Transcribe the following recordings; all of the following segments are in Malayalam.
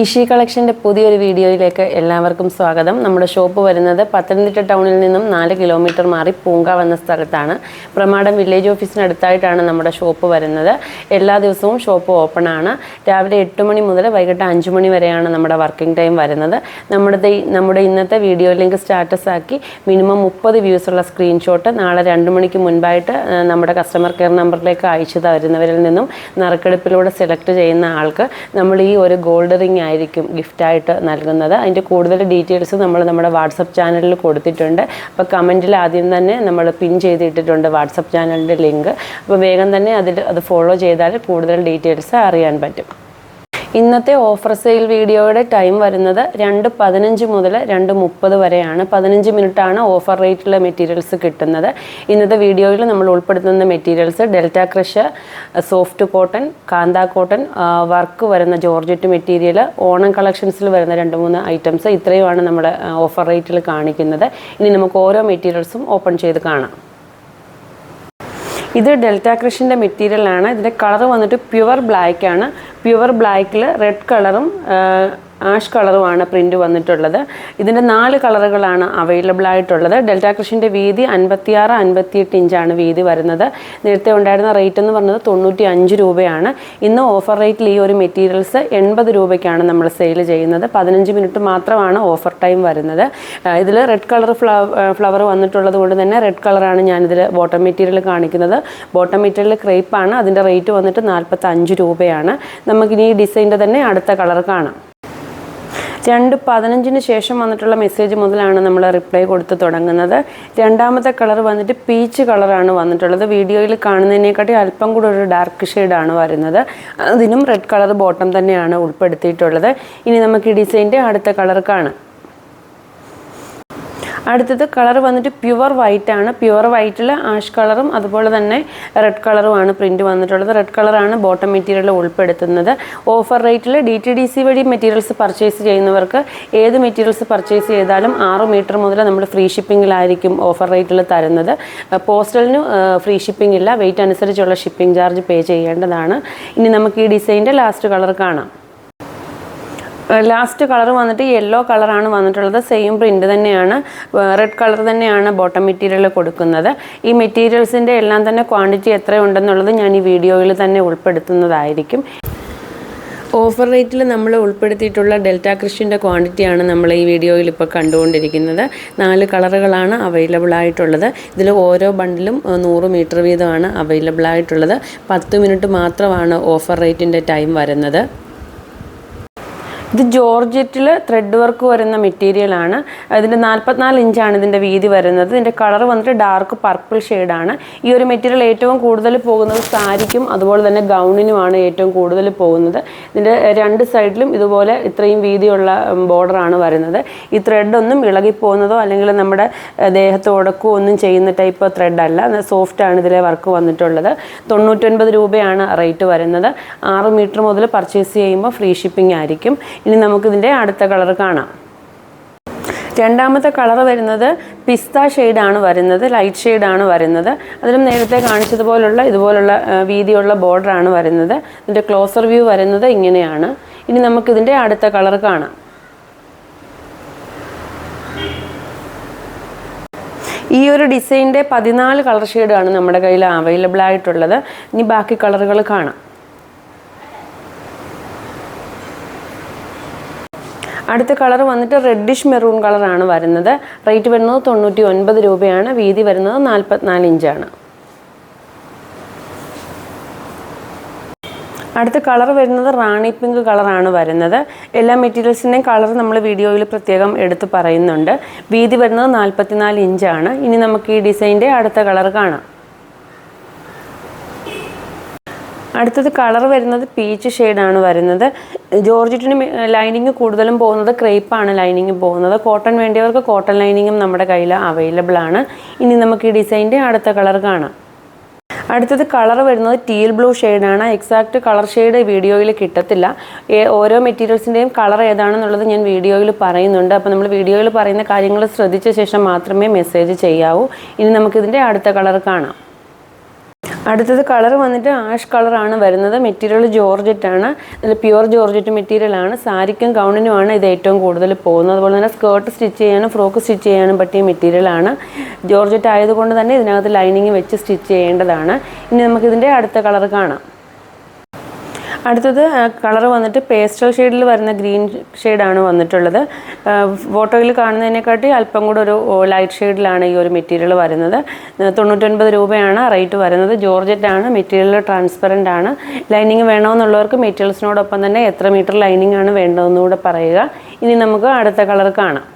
ഇഷി കളക്ഷന്റെ പുതിയൊരു വീഡിയോയിലേക്ക് എല്ലാവർക്കും സ്വാഗതം. നമ്മുടെ ഷോപ്പ് വരുന്നത് പത്തനംതിട്ട ടൗണിൽ നിന്നും നാല് കിലോമീറ്റർ മാറി പൂങ്കാവ് എന്ന സ്ഥലത്താണ്. പ്രമാടം വില്ലേജ് ഓഫീസിനടുത്തായിട്ടാണ് നമ്മുടെ ഷോപ്പ് വരുന്നത്. എല്ലാ ദിവസവും ഷോപ്പ് ഓപ്പൺ ആണ്. രാവിലെ എട്ട് മണി മുതൽ വൈകിട്ട് അഞ്ച് മണി വരെയാണ് നമ്മുടെ വർക്കിംഗ് ടൈം വരുന്നത്. നമ്മുടെ നമ്മുടെ ഇന്നത്തെ വീഡിയോ ലിങ്ക് സ്റ്റാറ്റസ് ആക്കി മിനിമം മുപ്പത് വ്യൂസ് ഉള്ള സ്ക്രീൻഷോട്ട് നാളെ രണ്ട് മണിക്ക് മുൻപായിട്ട് നമ്മുടെ കസ്റ്റമർ കെയർ നമ്പറിലേക്ക് അയച്ചു തരുന്നവരിൽ നിന്നും നറുക്കെടുപ്പിലൂടെ സെലക്ട് ചെയ്യുന്ന ആൾക്ക് നമ്മൾ ഈ ഒരു ഗോൾഡ് റിംഗ് ആയിരിക്കും ഗിഫ്റ്റായിട്ട് നൽകുന്നത്. അതിന്റെ കൂടുതൽ ഡീറ്റെയിൽസ് നമ്മൾ നമ്മുടെ വാട്സപ്പ് ചാനലിൽ കൊടുത്തിട്ടുണ്ട്. അപ്പോൾ കമന്റിൽ ആദ്യം തന്നെ നമ്മൾ പിൻ ചെയ്തിട്ടിട്ടുണ്ട് വാട്സപ്പ് ചാനലിന്റെ ലിങ്ക് അപ്പോൾ വേഗം തന്നെ അതിൽ അത് ഫോളോ ചെയ്താൽ കൂടുതൽ ഡീറ്റെയിൽസ് അറിയാൻ പറ്റും. ഇന്നത്തെ ഓഫർ സെയിൽ വീഡിയോയുടെ ടൈം വരുന്നത് രണ്ട് പതിനഞ്ച് മുതൽ രണ്ട് മുപ്പത് വരെയാണ്. പതിനഞ്ച് മിനിറ്റാണ് ഓഫർ റേറ്റിലെ മെറ്റീരിയൽസ് കിട്ടുന്നത്. ഇന്നത്തെ വീഡിയോയിൽ നമ്മൾ ഉൾപ്പെടുത്തുന്ന materials Delta crush soft cotton Kantha cotton work വരുന്ന ജോർജറ്റ് മെറ്റീരിയൽ ഓണം കളക്ഷൻസിൽ വരുന്ന രണ്ട് മൂന്ന് ഐറ്റംസ് ഇത്രയുമാണ് നമ്മൾ ഓഫർ റേറ്റിൽ കാണിക്കുന്നത്. ഇനി നമുക്ക് ഓരോ മെറ്റീരിയൽസും ഓപ്പൺ ചെയ്ത് കാണാം. ഇത് ഡെൽറ്റ ക്രഷിന്റെ മെറ്റീരിയലാണ്. ഇതിന്റെ കളർ വന്നിട്ട് പ്യുവർ ബ്ലാക്ക് ആണ്. പ്യുവർ ബ്ലാക്കിൽ റെഡ് കളറും ആഷ് കളറുമാണ് പ്രിന്റ് വന്നിട്ടുള്ളത്. ഇതിന്റെ നാല് കളറുകളാണ് അവൈലബിൾ ആയിട്ടുള്ളത്. ഡെൽറ്റ കൃഷിന്റെ വീതി അൻപത്തിയാറ് അൻപത്തിയെട്ട് ഇഞ്ചാണ് വീതി വരുന്നത്. നേരത്തെ ഉണ്ടായിരുന്ന റേറ്റ് എന്ന് പറഞ്ഞത് തൊണ്ണൂറ്റി അഞ്ച് രൂപയാണ്. ഇന്ന് ഓഫർ റേറ്റിൽ ഈ ഒരു മെറ്റീരിയൽസ് എൺപത് രൂപയ്ക്കാണ് നമ്മൾ സെയിൽ ചെയ്യുന്നത്. പതിനഞ്ച് മിനിറ്റ് മാത്രമാണ് ഓഫർ ടൈം വരുന്നത്. ഇതിൽ റെഡ് കളർ ഫ്ലവർ വന്നിട്ടുള്ളത് കൊണ്ട് തന്നെ റെഡ് കളറാണ് ഞാനിതിൽ ബോട്ടം മെറ്റീരിയൽ കാണിക്കുന്നത്. ബോട്ടം മെറ്റീരിയൽ ക്രേപ്പാണ് അതിന്റെ റേറ്റ് വന്നിട്ട് നാൽപ്പത്തഞ്ച് രൂപയാണ്. നമുക്കിനി ഈ ഡിസൈന്റെ തന്നെ അടുത്ത കളർ കാണാം. രണ്ട് പതിനഞ്ചിന് ശേഷം വന്നിട്ടുള്ള മെസ്സേജ് മുതലാണ് നമ്മൾ റിപ്ലൈ കൊടുത്ത് തുടങ്ങുന്നത്. രണ്ടാമത്തെ കളർ വന്നിട്ട് പീച്ച് കളറാണ് വന്നിട്ടുള്ളത്. വീഡിയോയിൽ കാണുന്നതിനെക്കാട്ടി അല്പം കൂടെ ഒരു ഡാർക്ക് ഷെയ്ഡാണ് വരുന്നത്. അതിനും റെഡ് കളർ ബോട്ടം തന്നെയാണ് ഉൾപ്പെടുത്തിയിട്ടുള്ളത്. ഇനി നമുക്ക് ഈ ഡിസൈന്റെ അടുത്ത കളർ കാണാം. അടുത്തത് കളർ വന്നിട്ട് പ്യുവർ വൈറ്റ് ആണ്. പ്യുവർ വൈറ്റിൽ ആഷ് കളറും അതുപോലെ തന്നെ റെഡ് കളറുമാണ് പ്രിന്റ് വന്നിട്ടുള്ളത്. റെഡ് കളറാണ് ബോട്ടം മെറ്റീരിയൽ ഉൾപ്പെടുത്തുന്നത്. ഓഫർ റേറ്റിൽ ഡി ടി ഡി സി വഴി മെറ്റീരിയൽസ് പർച്ചേസ് ചെയ്യുന്നവർക്ക് ഏത് മെറ്റീരിയൽസ് പർച്ചേസ് ചെയ്താലും ആറ് മീറ്റർ മുതൽ നമ്മൾ ഫ്രീ ഷിപ്പിങ്ങിലായിരിക്കും ഓഫർ റേറ്റിൽ തരുന്നത്. പോസ്റ്റലിന് ഫ്രീ ഷിപ്പിംഗ് ഇല്ല. വെയിറ്റ് അനുസരിച്ചുള്ള ഷിപ്പിംഗ് ചാർജ് പേ ചെയ്യേണ്ടതാണ്. ഇനി നമുക്ക് ഈ ഡിസൈന്റെ ലാസ്റ്റ് കളർ കാണാം. ലാസ്റ്റ് കളർ വന്നിട്ട് യെല്ലോ കളറാണ് വന്നിട്ടുള്ളത്. സെയിം പ്രിന്റ് തന്നെയാണ്. റെഡ് കളർ തന്നെയാണ് ബോട്ടം മെറ്റീരിയൽ കൊടുക്കുന്നത്. ഈ മെറ്റീരിയൽസിന്റെ എല്ലാം തന്നെ ക്വാണ്ടിറ്റി എത്രയുണ്ടെന്നുള്ളത് ഞാൻ ഈ വീഡിയോയിൽ തന്നെ ഉൾപ്പെടുത്തുന്നതായിരിക്കും. ഓഫർ റേറ്റിൽ നമ്മൾ ഉൾപ്പെടുത്തിയിട്ടുള്ള ഡെൽറ്റ ക്രിഷിന്റെ ക്വാണ്ടിറ്റിയാണ് നമ്മൾ ഈ വീഡിയോയിൽ ഇപ്പോൾ കണ്ടുകൊണ്ടിരിക്കുന്നത്. നാല് കളറുകളാണ് അവൈലബിൾ ആയിട്ടുള്ളത്. ഇതിൽ ഓരോ ബണ്ടിലും നൂറ് മീറ്റർ വീതമാണ് അവൈലബിൾ ആയിട്ടുള്ളത്. പത്ത് മിനിറ്റ് മാത്രമാണ് ഓഫർ റേറ്റിന്റെ ടൈം വരുന്നത്. ഇത് ജോർജറ്റിൽ ത്രെഡ് വർക്ക് വരുന്ന മെറ്റീരിയലാണ് ഇതിന്റെ നാൽപ്പത്തിനാല് ഇഞ്ചാണ് ഇതിന്റെ വീതി വരുന്നത്. ഇതിന്റെ കളർ വന്നിട്ട് ഡാർക്ക് പർപ്പിൾ ഷെയ്ഡാണ് ഈ ഒരു മെറ്റീരിയൽ ഏറ്റവും കൂടുതൽ പോകുന്നത് സാരിക്കും അതുപോലെ തന്നെ ഗൗണിനുമാണ് ഏറ്റവും കൂടുതൽ പോകുന്നത്. ഇതിന്റെ രണ്ട് സൈഡിലും ഇതുപോലെ ഇത്രയും വീതിയുള്ള ബോർഡറാണ് വരുന്നത്. ഈ ത്രെഡൊന്നും ഇളകിപ്പോകുന്നതോ അല്ലെങ്കിൽ നമ്മുടെ ദേഹത്ത് ഉടക്കുകയോ ഒന്നും ചെയ്യുന്ന ടൈപ്പ് ത്രെഡ് അല്ല. സോഫ്റ്റ് ആണ് ഇതിലെ വർക്ക് വന്നിട്ടുള്ളത്. തൊണ്ണൂറ്റൊൻപത് രൂപയാണ് റേറ്റ് വരുന്നത്. ആറ് മീറ്റർ മുതൽ പർച്ചേസ് ചെയ്യുമ്പോൾ ഫ്രീ ഷിപ്പിംഗ് ആയിരിക്കും. ഇനി നമുക്കിതിന്റെ അടുത്ത കളർ കാണാം. രണ്ടാമത്തെ കളർ വരുന്നത് പിസ്ത ഷെയ്ഡാണ് വരുന്നത് ലൈറ്റ് ഷെയ്ഡാണ് വരുന്നത്. അതിലും നേരത്തെ കാണിച്ചതുപോലുള്ള ഇതുപോലുള്ള വീതിയുള്ള ബോർഡറാണ് വരുന്നത്. ഇതിന്റെ ക്ലോസർ വ്യൂ വരുന്നത് ഇങ്ങനെയാണ്. ഇനി നമുക്കിതിന്റെ അടുത്ത കളർ കാണാം. ഈ ഒരു ഡിസൈന്റെ പതിനാല് കളർ ഷെയ്ഡാണ് നമ്മുടെ കയ്യിൽ അവൈലബിൾ ആയിട്ടുള്ളത്. ഇനി ബാക്കി കളറുകൾ കാണാം. അടുത്ത കളർ വന്നിട്ട് റെഡിഷ് മെറൂൺ കളറാണ് വരുന്നത്. റേറ്റ് വരുന്നത് തൊണ്ണൂറ്റി ഒൻപത് രൂപയാണ്. വീതി വരുന്നത് നാൽപ്പത്തിനാല് ഇഞ്ചാണ് അടുത്ത കളർ വരുന്നത് റാണി പിങ്ക് കളറാണ് വരുന്നത്. എല്ലാ മെറ്റീരിയൽസിന്റെയും കളർ നമ്മൾ വീഡിയോയിൽ പ്രത്യേകം എടുത്ത് പറയുന്നുണ്ട്. വീതി വരുന്നത് നാൽപ്പത്തിനാല് ഇഞ്ചാണ് ഇനി നമുക്ക് ഈ ഡിസൈന്റെ അടുത്ത കളർ കാണാം. അടുത്തത് കളർ വരുന്നത് പീച്ച് ഷെയ്ഡാണ് വരുന്നത്. ജോർജിറ്റിന് ലൈനിങ് കൂടുതലും പോകുന്നത് ക്രേപ്പാണ് ലൈനിങ് പോകുന്നത്. കോട്ടൺ വേണ്ടിയവർക്ക് കോട്ടൺ ലൈനിങ്ങും നമ്മുടെ കയ്യിൽ അവൈലബിൾ ആണ്. ഇനി നമുക്ക് ഈ ഡിസൈന്റെ അടുത്ത കളർ കാണാം. അടുത്തത് കളർ വരുന്നത് ടീൽ ബ്ലൂ ഷെയ്ഡാണ് എക്സാക്റ്റ് കളർ ഷെയ്ഡ് വീഡിയോയിൽ കിട്ടത്തില്ല. ഓരോ മെറ്റീരിയൽസിന്റെയും കളർ ഏതാണെന്നുള്ളത് ഞാൻ വീഡിയോയിൽ പറയുന്നുണ്ട്. അപ്പോൾ നമ്മൾ വീഡിയോയിൽ പറയുന്ന കാര്യങ്ങൾ ശ്രദ്ധിച്ച ശേഷം മാത്രമേ മെസ്സേജ് ചെയ്യാവൂ. ഇനി നമുക്കിതിന്റെ അടുത്ത കളർ കാണാം. അടുത്തത് കളർ വന്നിട്ട് ആഷ് കളറാണ് വരുന്നത്. മെറ്റീരിയൽ ജോർജറ്റ് ആണ്. ഇതിൽ പ്യുവർ ജോർജറ്റ് മെറ്റീരിയൽ ആണ്. സാരിക്കും ഗൗണിനുമാണ് ഇത് ഏറ്റവും കൂടുതൽ പോകുന്നത്. അതുപോലെ തന്നെ സ്കേർട്ട് സ്റ്റിച്ച് ചെയ്യാനും ഫ്രോക്ക് സ്റ്റിച്ച് ചെയ്യാനും പറ്റിയ മെറ്റീരിയൽ ആണ്. ജോർജറ്റ് ആയതുകൊണ്ട് തന്നെ ഇതിനകത്ത് ലൈനിങ് വെച്ച് സ്റ്റിച്ച് ചെയ്യേണ്ടതാണ്. ഇനി നമുക്കിതിന്റെ അടുത്ത കളർ കാണാം. അടുത്തത് കളർ വന്നിട്ട് പേസ്റ്റൽ ഷെയ്ഡിൽ വരുന്ന ഗ്രീൻ ഷെയ്ഡാണ് വന്നിട്ടുള്ളത്. ഫോട്ടോയിൽ കാണുന്നതിനെക്കാട്ടി അല്പം കൂടെ ഒരു ലൈറ്റ് ഷെയ്ഡിലാണ് ഈ ഒരു മെറ്റീരിയൽ വരുന്നത്. തൊണ്ണൂറ്റൊൻപത് രൂപയാണ് റേറ്റ് വരുന്നത്. ജോർജറ്റ് ആണ് മെറ്റീരിയൽ ട്രാൻസ്പെറന്റ് ആണ്. ലൈനിങ് വേണമെന്നുള്ളവർക്ക് മെറ്റീരിയൽസിനോടൊപ്പം തന്നെ എത്ര മീറ്റർ ലൈനിങ് ആണ് വേണ്ടതെന്നുകൂടെ പറയുക. ഇനി നമുക്ക് അടുത്ത കളർ കാണാം.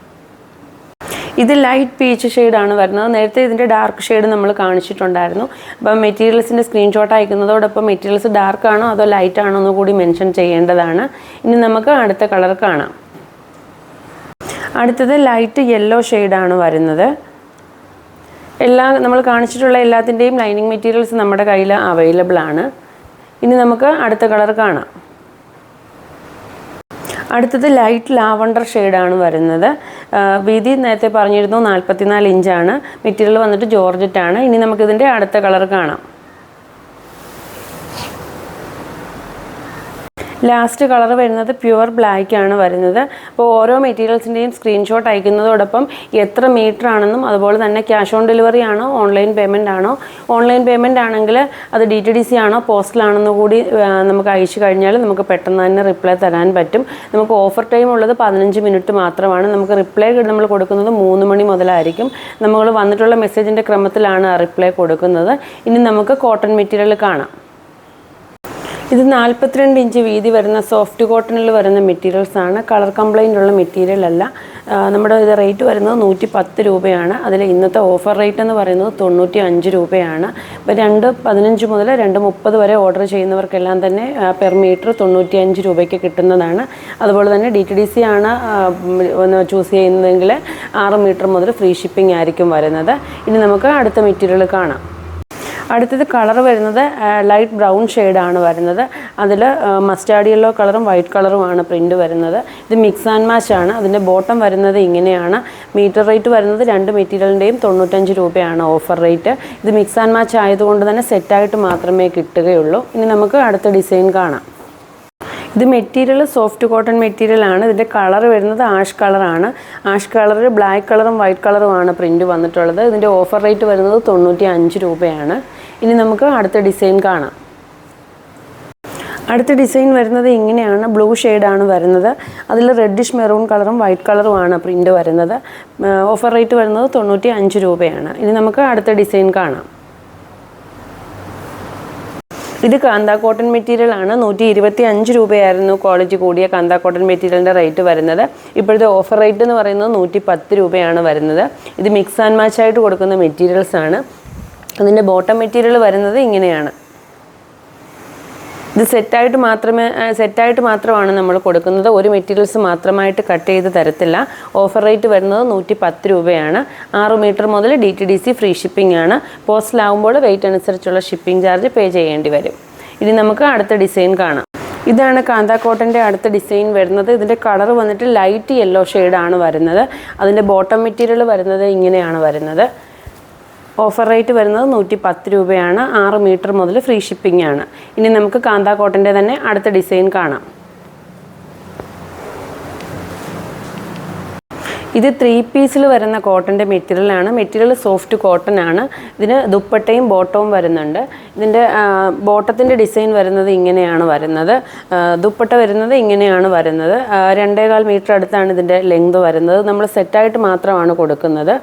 ഇത് ലൈറ്റ് പീച്ച് ഷെയ്ഡാണ് വരുന്നത്. നേരത്തെ ഇതിന്റെ ഡാർക്ക് ഷെയ്ഡ് നമ്മൾ കാണിച്ചിട്ടുണ്ടായിരുന്നു. അപ്പം മെറ്റീരിയൽസിന്റെ സ്ക്രീൻഷോട്ട് അയക്കുന്നതോടൊപ്പം മെറ്റീരിയൽസ് ഡാർക്ക് ആണോ അതോ ലൈറ്റ് ആണോ എന്ന് കൂടി മെൻഷൻ ചെയ്യേണ്ടതാണ്. ഇനി നമുക്ക് അടുത്ത കളർ കാണാം. അടുത്തത് ലൈറ്റ് യെല്ലോ ഷെയ്ഡാണ് വരുന്നത്. എല്ലാ നമ്മൾ കാണിച്ചിട്ടുള്ള എല്ലാത്തിന്റെയും ലൈനിങ് മെറ്റീരിയൽസ് നമ്മുടെ കയ്യിൽ അവൈലബിൾ ആണ്. ഇനി നമുക്ക് അടുത്ത കളർ കാണാം. അടുത്തത് ലൈറ്റ് ലാവണ്ടർ ഷെയ്ഡാണ് വരുന്നത്. വീതി നേരത്തെ പറഞ്ഞിരുന്നു നാൽപ്പത്തിനാല് ഇഞ്ചാണ്. മെറ്റീരിയൽ വന്നിട്ട് ജോർജറ്റ് ആണ് ഇനി നമുക്കിതിന്റെ അടുത്ത കളർ കാണാം. ലാസ്റ്റ് കളർ വരുന്നത് പ്യുവർ ബ്ലാക്ക് ആണ് വരുന്നത്. അപ്പോൾ ഓരോ മെറ്റീരിയൽസിന്റെയും സ്ക്രീൻഷോട്ട് അയക്കുന്നതോടൊപ്പം എത്ര മീറ്റർ ആണെന്നും അതുപോലെ തന്നെ ക്യാഷ് ഓൺ ഡെലിവറി ആണോ ഓൺലൈൻ പേയ്മെന്റ് ആണോ? ഓൺലൈൻ പേയ്മെന്റ് ആണെങ്കിൽ അത് ഡി ടി ഡി സി ആണോ പോസ്റ്റിലാണെന്ന് കൂടി നമുക്ക് അയച്ചു കഴിഞ്ഞാൽ നമുക്ക് പെട്ടെന്ന് തന്നെ റിപ്ലൈ തരാൻ പറ്റും. നമുക്ക് ഓഫർ ടൈം ഉള്ളത് പതിനഞ്ച് മിനിറ്റ് മാത്രമാണ്. നമുക്ക് റിപ്ലൈ നമ്മൾ കൊടുക്കുന്നത് മൂന്ന് മണി മുതലായിരിക്കും. നമ്മൾ വന്നിട്ടുള്ള മെസ്സേജിന്റെ ക്രമത്തിലാണ് റിപ്ലൈ കൊടുക്കുന്നത്. ഇനി നമുക്ക് കോട്ടൺ മെറ്റീരിയൽ കാണാം. ഇത് നാൽപ്പത്തിരണ്ട് ഇഞ്ച് വീതി വരുന്ന സോഫ്റ്റ് കോട്ടണിൽ വരുന്ന മെറ്റീരിയൽസ് ആണ്. കളർ കംപ്ലൈന്റ് ഉള്ള മെറ്റീരിയൽ അല്ല. നമ്മുടെ ഇത് റേറ്റ് വരുന്നത് നൂറ്റി പത്ത് രൂപയാണ്. അതിൽ ഇന്നത്തെ ഓഫർ റേറ്റ് എന്ന് പറയുന്നത് തൊണ്ണൂറ്റി അഞ്ച് രൂപയാണ്. ഇപ്പോൾ രണ്ട് പതിനഞ്ച് മുതൽ രണ്ട് മുപ്പത് വരെ ഓർഡർ ചെയ്യുന്നവർക്കെല്ലാം തന്നെ പെർ മീറ്റർ തൊണ്ണൂറ്റി അഞ്ച് രൂപയ്ക്ക് കിട്ടുന്നതാണ്. അതുപോലെ തന്നെ ഡി ടി ഡി സി ആണ് ചൂസ് ചെയ്യുന്നതെങ്കിൽ ആറ് മീറ്റർ മുതൽ ഫ്രീ ഷിപ്പിംഗ് ആയിരിക്കും വരുന്നത്. ഇനി നമുക്ക് അടുത്ത മെറ്റീരിയൽ കാണാം. അടുത്തത് കളർ വരുന്നത് ലൈറ്റ് ബ്രൗൺ ഷെയ്ഡാണ് വരുന്നത്. അതിൽ മസ്റ്റാർഡ് യെല്ലോ കളറും വൈറ്റ് കളറുമാണ് പ്രിന്റ് വരുന്നത്. ഇത് മിക്സ് ആൻഡ് മാച്ച് ആണ്. അതിന്റെ ബോട്ടം വരുന്നത് ഇങ്ങനെയാണ്. മീറ്റർ റേറ്റ് വരുന്നത് രണ്ട് മെറ്റീരിയലിന്റെയും തൊണ്ണൂറ്റഞ്ച് രൂപയാണ് ഓഫർ റേറ്റ് ഇത് മിക്സ് ആൻഡ് മാച്ച് ആയതുകൊണ്ട് തന്നെ സെറ്റായിട്ട് മാത്രമേ കിട്ടുകയുള്ളൂ. ഇനി നമുക്ക് അടുത്ത ഡിസൈൻ കാണാം. ഇത് മെറ്റീരിയൽ സോഫ്റ്റ് കോട്ടൺ മെറ്റീരിയൽ ആണ്. ഇതിന്റെ കളർ വരുന്നത് ആഷ് കളറാണ് ആഷ് കളറിൽ ബ്ലാക്ക് കളറും വൈറ്റ് കളറുമാണ് പ്രിന്റ് വന്നിട്ടുള്ളത്. ഇതിന്റെ ഓഫർ റേറ്റ് വരുന്നത് തൊണ്ണൂറ്റി അഞ്ച് രൂപയാണ്. ഇനി നമുക്ക് അടുത്ത ഡിസൈൻ കാണാം. അടുത്ത ഡിസൈൻ വരുന്നത് ഇങ്ങനെയാണ്. ബ്ലൂ ഷെയ്ഡാണ് വരുന്നത്. അതിൽ റെഡിഷ് മെറൂൺ കളറും വൈറ്റ് കളറുമാണ് പ്രിന്റ് വരുന്നത്. ഓഫർ റേറ്റ് വരുന്നത് തൊണ്ണൂറ്റി അഞ്ച് രൂപയാണ്. ഇനി നമുക്ക് അടുത്ത ഡിസൈൻ കാണാം. ഇത് കാന്ത കോട്ടൺ മെറ്റീരിയൽ ആണ്. നൂറ്റി ഇരുപത്തി അഞ്ച് രൂപയായിരുന്നു ക്വാളിറ്റി കൂടിയ കാന്ത കോട്ടൺ മെറ്റീരിയലിന്റെ റേറ്റ് വരുന്നത്. ഇപ്പോഴത്തെ ഓഫർ റേറ്റ് എന്ന് പറയുന്നത് നൂറ്റി പത്ത് രൂപയാണ് വരുന്നത്. ഇത് മിക്സ് ആൻഡ് മാച്ച് ആയിട്ട് കൊടുക്കുന്ന മെറ്റീരിയൽസ് ആണ്. അതിന്റെ ബോട്ടം മെറ്റീരിയൽ വരുന്നത് ഇങ്ങനെയാണ്. ഇത് സെറ്റായിട്ട് മാത്രമേ സെറ്റായിട്ട് മാത്രമാണ് നമ്മൾ കൊടുക്കുന്നത്. ഒരു മെറ്റീരിയൽസ് മാത്രമായിട്ട് കട്ട് ചെയ്ത് തരത്തില്ല. ഓഫർ റേറ്റ് വരുന്നത് നൂറ്റി പത്ത് രൂപയാണ്. ആറ് മീറ്റർ മുതൽ D T D C free shipping ആണ്. പോസ്റ്റിലാവുമ്പോൾ വെയിറ്റ് അനുസരിച്ചുള്ള ഷിപ്പിംഗ് ചാർജ് പേ ചെയ്യേണ്ടി വരും. ഇനി നമുക്ക് അടുത്ത ഡിസൈൻ കാണാം. ഇതാണ് കാന്ത കോട്ടന്റെ അടുത്ത ഡിസൈൻ വരുന്നത്. ഇതിന്റെ കളർ വന്നിട്ട് ലൈറ്റ് യെല്ലോ ഷെയ്ഡാണ് വരുന്നത്. അതിന്റെ ബോട്ടം മെറ്റീരിയൽ വരുന്നത് ഇങ്ങനെയാണ് വരുന്നത്. ഓഫർ റേറ്റ് വരുന്നത് നൂറ്റി പത്ത് രൂപയാണ്. ആറ് മീറ്റർ മുതൽ ഫ്രീ ഷിപ്പിംഗ് ആണ്. ഇനി നമുക്ക് കാന്ത കോട്ടന്റെ തന്നെ അടുത്ത ഡിസൈൻ കാണാം. ഇത് ത്രീ പീസിൽ വരുന്ന കോട്ടന്റെ മെറ്റീരിയലാണ് മെറ്റീരിയൽ സോഫ്റ്റ് കോട്ടൺ ആണ്. ഇതിന് ദുപ്പട്ടയും ബോട്ടവും വരുന്നുണ്ട്. ഇതിന്റെ ബോട്ടത്തിന്റെ ഡിസൈൻ വരുന്നത് ഇങ്ങനെയാണ് വരുന്നത്. ദുപ്പട്ട വരുന്നത് ഇങ്ങനെയാണ് വരുന്നത്. രണ്ടേകാൽ മീറ്റർ അടുത്താണ് ഇതിന്റെ ലെങ്ത് വരുന്നത്. നമ്മൾ സെറ്റായിട്ട് മാത്രമാണ് കൊടുക്കുന്നത്.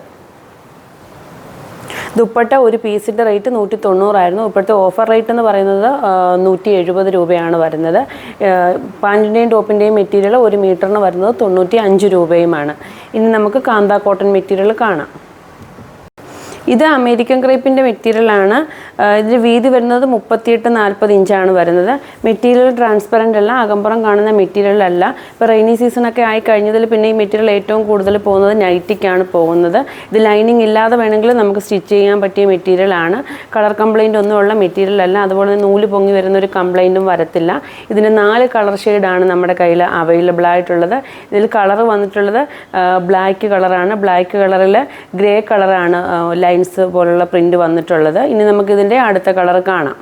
ദുപ്പട്ട ഒരു പീസിന്റെ റേറ്റ് നൂറ്റി തൊണ്ണൂറായിരുന്നു ഇപ്പോഴത്തെ ഓഫർ റേറ്റ് എന്ന് പറയുന്നത് നൂറ്റി എഴുപത് രൂപയാണ് വരുന്നത്. പാന്റിന്റെയും ടോപ്പിന്റെയും മെറ്റീരിയൽ ഒരു മീറ്ററിന് വരുന്നത് തൊണ്ണൂറ്റി അഞ്ച് രൂപയുമാണ്. ഇനി നമുക്ക് കാന്ത കോട്ടൺ മെറ്റീരിയൽ കാണാം. ഇത് അമേരിക്കൻ ക്രേപ്പിന്റെ മെറ്റീരിയലാണ് ഇതിന്റെ വീതി വരുന്നത് മുപ്പത്തിയെട്ട് നാൽപ്പത് ഇഞ്ചാണ് വരുന്നത്. മെറ്റീരിയൽ ട്രാൻസ്പെറന്റ് അല്ല അകമ്പുറം കാണുന്ന മെറ്റീരിയൽ അല്ല. ഇപ്പോൾ റെയിനി സീസണൊക്കെ ആയി കഴിഞ്ഞതിൽ പിന്നെ ഈ മെറ്റീരിയൽ ഏറ്റവും കൂടുതൽ പോകുന്നത് നൈറ്റിക്കാണ് പോകുന്നത്. ഇത് ലൈനിങ് ഇല്ലാതെ വേണമെങ്കിൽ നമുക്ക് സ്റ്റിച്ച് ചെയ്യാൻ പറ്റിയ മെറ്റീരിയലാണ് കളർ കംപ്ലൈന്റ് ഒന്നുമുള്ള മെറ്റീരിയൽ അല്ല. അതുപോലെ തന്നെ നൂൽ പൊങ്ങി വരുന്ന ഒരു കംപ്ലൈന്റും വരത്തില്ല. ഇതിന് നാല് കളർ ഷെയ്ഡാണ് നമ്മുടെ കയ്യിൽ അവൈലബിൾ ആയിട്ടുള്ളത്. ഇതിൽ കളർ വന്നിട്ടുള്ളത് ബ്ലാക്ക് കളറാണ് ബ്ലാക്ക് കളറിൽ ഗ്രേ കളറാണ് ലൈൻസ് പോലുള്ള പ്രിന്റ് വന്നിട്ടുള്ളത്. ഇനി നമുക്ക് നമുക്കിതിന്റെ അടുത്ത കളർ കാണാം.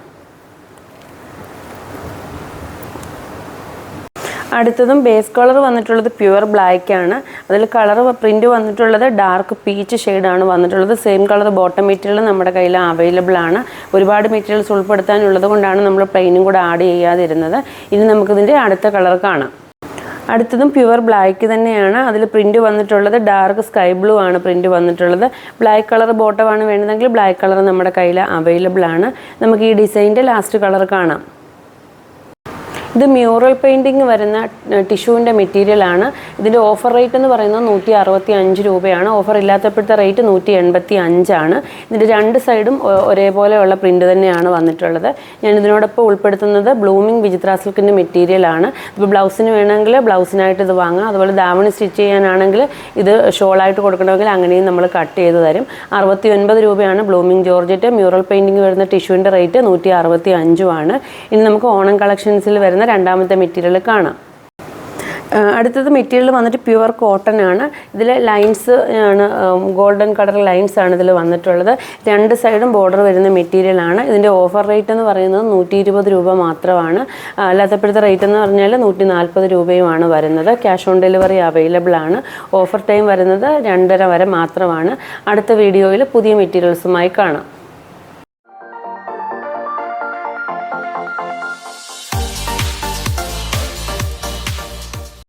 അടുത്തതും ബേസ് കളർ വന്നിട്ടുള്ളത് പ്യുവർ ബ്ലാക്ക് ആണ്. അതിൽ കളർ പ്രിന്റ് വന്നിട്ടുള്ളത് ഡാർക്ക് പീച്ച് ഷെയ്ഡാണ് വന്നിട്ടുള്ളത്. സെയിം കളർ ബോട്ടം മെറ്റീരിയൽ നമ്മുടെ കയ്യിൽ അവൈലബിൾ ആണ്. ഒരുപാട് മെറ്റീരിയൽസ് ഉൾപ്പെടുത്താനുള്ളത് കൊണ്ടാണ് നമ്മൾ പ്ലെയിനും കൂടെ ആഡ് ചെയ്യാതിരുന്നത്. ഇനി നമുക്കിതിന്റെ അടുത്ത കളർ കാണാം. അടുത്തതും പ്യുവർ ബ്ലാക്ക് തന്നെയാണ്. അതിൽ പ്രിന്റ് വന്നിട്ടുള്ളത് ഡാർക്ക് സ്കൈ ബ്ലൂ ആണ് പ്രിന്റ് വന്നിട്ടുള്ളത്. ബ്ലാക്ക് കളർ ബോട്ടമാണ് വേണ്ടതെങ്കിൽ ബ്ലാക്ക് കളർ നമ്മുടെ കയ്യിൽ അവൈലബിൾ ആണ്. നമുക്ക് ഈ ഡിസൈനിന്റെ ലാസ്റ്റ് കളർ കാണാം. ഇത് മ്യൂറൽ പെയിന്റിങ് വരുന്ന ടിഷ്യൂവിന്റെ മെറ്റീരിയലാണ് ഇതിന്റെ ഓഫർ റേറ്റ് എന്ന് പറയുന്നത് നൂറ്റി അറുപത്തി അഞ്ച് രൂപയാണ്. ഓഫർ ഇല്ലാത്തപ്പോഴത്തെ റേറ്റ് നൂറ്റി എൺപത്തി അഞ്ചാണ് ഇതിന്റെ രണ്ട് സൈഡും ഒരേപോലെയുള്ള പ്രിന്റ് തന്നെയാണ് വന്നിട്ടുള്ളത്. ഞാൻ ഇതിനോടൊപ്പം ഉൾപ്പെടുത്തുന്നത് ബ്ലൂമിങ് വിചിത്ര സിൽക്കിന്റെ മെറ്റീരിയലാണ് ഇപ്പോൾ ബ്ലൗസിന് വേണമെങ്കിൽ ബ്ലൗസിനായിട്ട് ഇത് വാങ്ങാം. അതുപോലെ ദാവണി സ്റ്റിച്ച് ചെയ്യാനാണെങ്കിൽ ഇത് ഷോളായിട്ട് കൊടുക്കണമെങ്കിൽ അങ്ങനെയും നമ്മൾ കട്ട് ചെയ്ത് തരും. അറുപത്തി ഒൻപത് രൂപയാണ് ബ്ലൂമിംഗ് ജോർജറ്റ്. മ്യൂറൽ പെയിന്റിങ് വരുന്ന ടിഷ്യൂവിന്റെ റേറ്റ് നൂറ്റി അറുപത്തി അഞ്ചുമാണ് ഇനി നമുക്ക് ഓണം കളക്ഷൻസിൽ വരുന്ന രണ്ടാമത്തെ മെറ്റീരിയൽ കാണാം. അടുത്തത് മെറ്റീരിയൽ വന്നിട്ട് പ്യുവർ കോട്ടൺ ആണ്. ഇതിൽ ലൈൻസ് ആണ് ഗോൾഡൻ കളർ ലൈൻസ് ആണ് ഇതിൽ വന്നിട്ടുള്ളത്. രണ്ട് സൈഡും ബോർഡർ വരുന്ന മെറ്റീരിയൽ ആണ്. ഇതിന്റെ ഓഫർ റേറ്റ് എന്ന് പറയുന്നത് നൂറ്റി ഇരുപത് രൂപ മാത്രമാണ്. അല്ലാത്തപ്പോഴത്തെ റേറ്റ് എന്ന് പറഞ്ഞാൽ നൂറ്റി നാൽപ്പത് രൂപയുമാണ് വരുന്നത്. ക്യാഷ് ഓൺ ഡെലിവറി അവൈലബിൾ ആണ്. ഓഫർ ടൈം വരുന്നത് രണ്ടര വരെ മാത്രമാണ്. അടുത്ത വീഡിയോയിൽ പുതിയ മെറ്റീരിയൽസുമായി കാണാം.